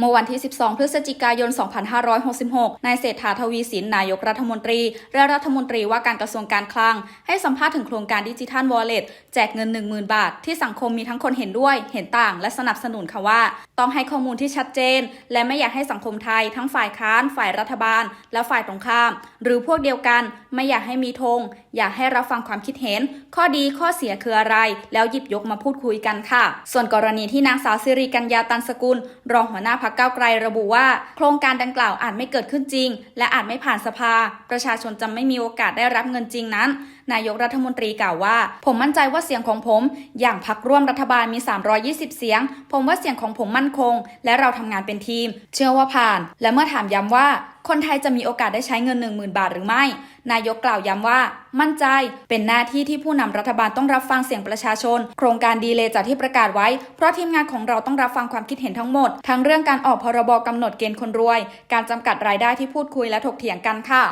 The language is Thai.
เมื่อวันที่ 12 พฤศจิกายน 2566 นายเศรษฐาทวีสิน นายกรัฐมนตรี และรัฐมนตรีว่าการกระทรวงการคลัง ให้สัมภาษณ์ถึงโครงการดิจิทัลวอลเล็ตแจกเงิน 10,000 บาท ที่สังคมมีทั้งคนเห็นด้วย เห็นต่าง และสนับสนุนค่ะว่า ต้องให้ข้อมูลที่ชัดเจน และไม่อยากให้สังคมไทย ทั้งฝ่ายค้าน ฝ่ายรัฐบาล และฝ่ายตรงข้าม หรือพวกเดียวกัน ไม่อยากให้มีธงอยากให้รับฟังความคิดเห็น ข้อดีข้อเสียคืออะไร แล้วหยิบยกมาพูดคุยกันค่ะ ส่วนกรณีที่นางสาวสิริกัญญาตันสกุล รองหัวหน้าพักเก้าไกลระบุว่า โครงการดังกล่าวอาจไม่เกิดขึ้นจริง และอาจไม่ผ่านสภา ประชาชนจะไม่มีโอกาสได้รับเงินจริงนั้น นายกรัฐมนตรีกล่าวว่า ผมมั่นใจว่าเสียงของผม อย่างพักร่วมรัฐบาลมี 320 เสียง ผมว่าเสียงของผมมั่นคง และเราทำงานเป็นทีม เชื่อว่าผ่าน และเมื่อถามย้ำว่า คนไทยจะมีโอกาสได้ใช้เงิน 10,000 บาทหรือไม่ นายกกล่าวย้ำว่า มั่นใจ เป็นหน้าที่ที่ผู้นำรัฐบาลต้องรับฟังเสียงประชาชน โครงการดีเลยจากที่ประกาศไว้ เพราะทีมงานของเราต้องรับฟังความคิดเห็นทั้งหมด ทั้งเรื่องการออกพรบกำหนดเกณฑ์คนรวย การจำกัดรายได้ที่พูดคุยและถกเถียงกันค่ะ